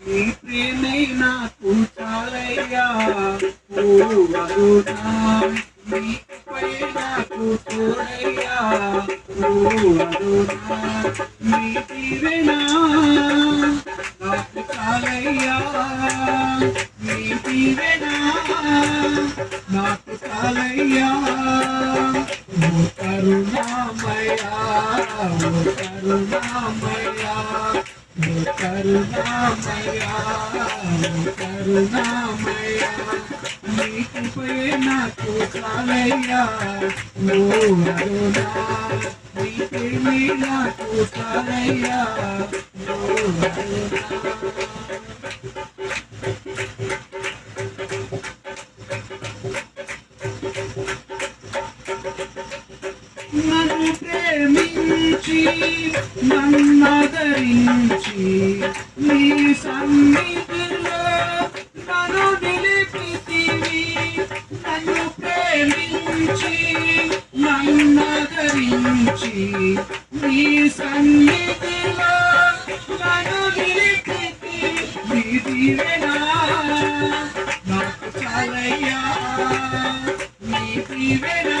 నీ ప్రేమే నాకు చాలయ్యా నీపై నాకు తోడయ్యా. నీ దీవెనా నాకు చాలయ్యా. నీ దీవెనా నాకు చాలయ్యా. ఓ కరుణామయ్యా ఓ కరుణామయ్యా ఓ కరుణామయ్యా ఓ కరుణామయ్యా నీ కృపయే నాకు చాలయ్యా ఓ అరుణా నీ నాకు కాలయ్యా ఓ అరుణా నన్ను ప్రేమించి నన్నదరించి నీ సన్నిధిలో నన్ను నిలిపితివి. నన్ను ప్రేమించి నన్నదరించి నీ సన్నిధిలో నన్ను నిలిపితివి. నీ దీవెనా నాకు చాలయ్యా నీ దీవెనా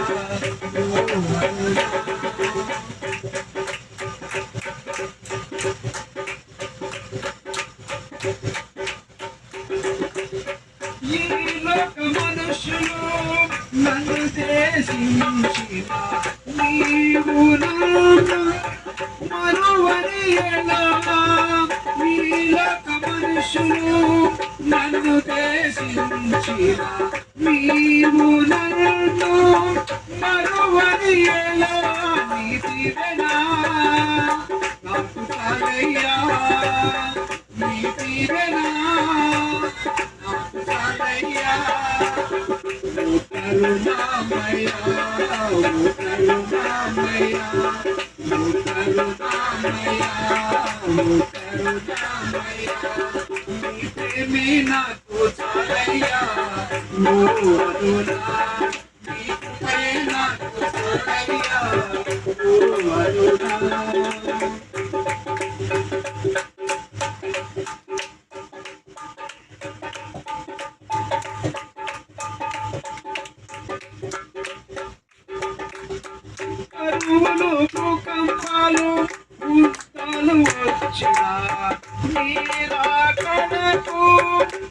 దేశించిన నీవు నన్ను మరువని ఎలా ఈ మనుషులు నన్ను దేశించిన నీవు నన్ను మరువని ఎలా నాకు ఓ కరుణామయ్యా ఓ కరుణామయ్యా ఓ కరుణామయ్యా ఓ కరుణామయ్యా నీ ప్రేమే నాకు చాలయ్యా ఓ అరుణా నీ కృపే కరువులు భూకంపాలు ఉత్తాలు వచ్చిన నీరాకడకు పురుతలుగా